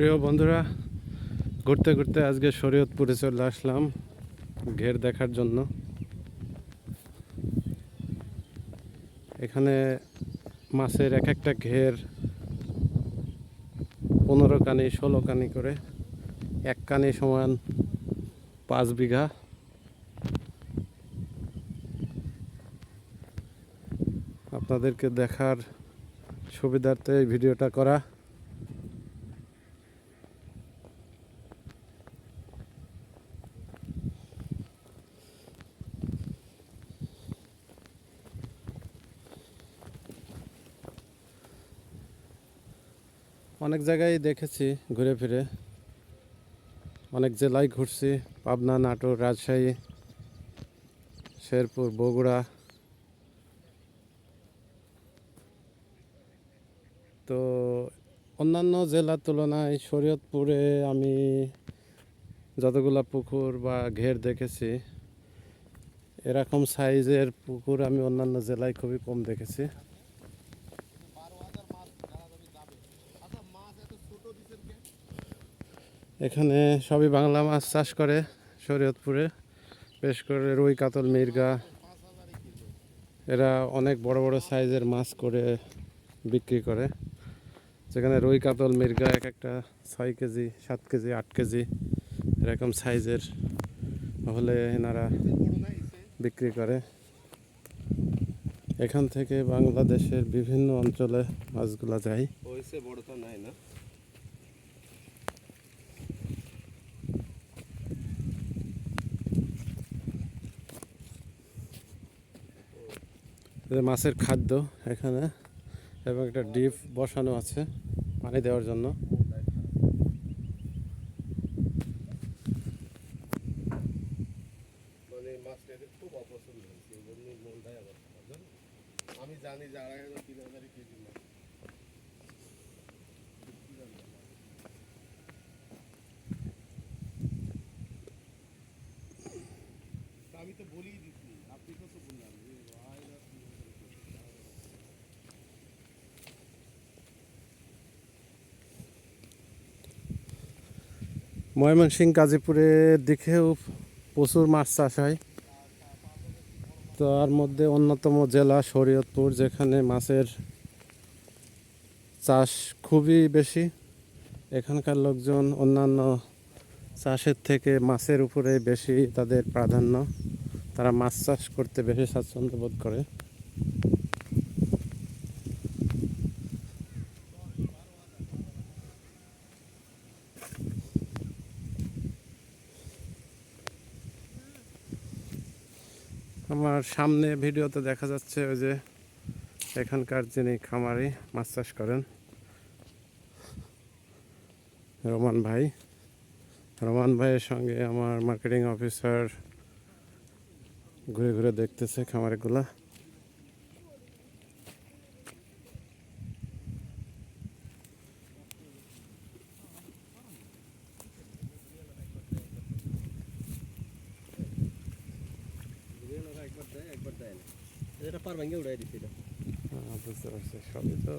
প্রিয় বন্ধুরা, ঘুরতে ঘুরতে আজকে শরীয়তপুরে চলে আসলাম ঘের দেখার জন্য। এখানে মাছের এক একটা ঘের পনেরো কানি, ষোলো কানি করে, এক কানি সমান পাঁচ বিঘা। আপনাদেরকে দেখার সুবিধার্থে এই ভিডিওটা করা। অনেক জায়গায় দেখেছি ঘুরে ফিরে। অনেক জেলায় ঘুরছি, পাবনা, নাটোর, রাজশাহী, শেরপুর, বগুড়া। তো অন্যান্য জেলার তুলনায় শরীয়তপুরে আমি যতগুলা পুকুর বা ঘের দেখেছি, এরকম সাইজের পুকুর আমি অন্যান্য জেলায় খুবই কম দেখেছি। এখানে সবই বাংলা মাছ চাষ করে, শরীয়তপুরে। বেশ করে রুই, কাতল, মির্গা। এরা অনেক বড় বড় সাইজের মাছ করে, বিক্রি করে। যেখানে রুই, কাতল, মির্গা এক একটা ছয় কেজি, সাত কেজি, আট কেজি এরকম সাইজের হলে এনারা বিক্রি করে। এখান থেকে বাংলাদেশের বিভিন্ন অঞ্চলে মাছগুলা যায় হয়েছে বড় তো নাই না এই যে মাছের খাদ্য এখানে এবং একটা ডিপ বসানো আছে পানি দেওয়ার জন্য মানে? আমি জানি যে আড়াই আমি তো বলেই দিচ্ছি আপনি তো তো বললাম যে আড়াই হাজার তিন হাজার কেজি, আড়াই হাজার। ময়মনসিংহ গাজীপুরের দিকেও প্রচুর মাছ চাষ হয়। তার মধ্যে অন্যতম জেলা শরীয়তপুর, যেখানে মাছের চাষ খুবই বেশি। এখানকার লোকজন অন্যান্য চাষের থেকে মাছের উপরে বেশি তাদের প্রাধান্য। তারা মাছ চাষ করতে বেশি স্বাচ্ছন্দ্য বোধ করে। আমার সামনে ভিডিওতে দেখা যাচ্ছে ওই যে এখানকার যিনি খামারি, মাছ চাষ করেন, রোমান ভাই। রোমান ভাইয়ের সঙ্গে আমার মার্কেটিং অফিসার ঘুরে ঘুরে দেখতেছে খামারিগুলা। এটা পার ভেঙে উড়াই দিছিল আহ, বুঝতে পারছি। সবই তো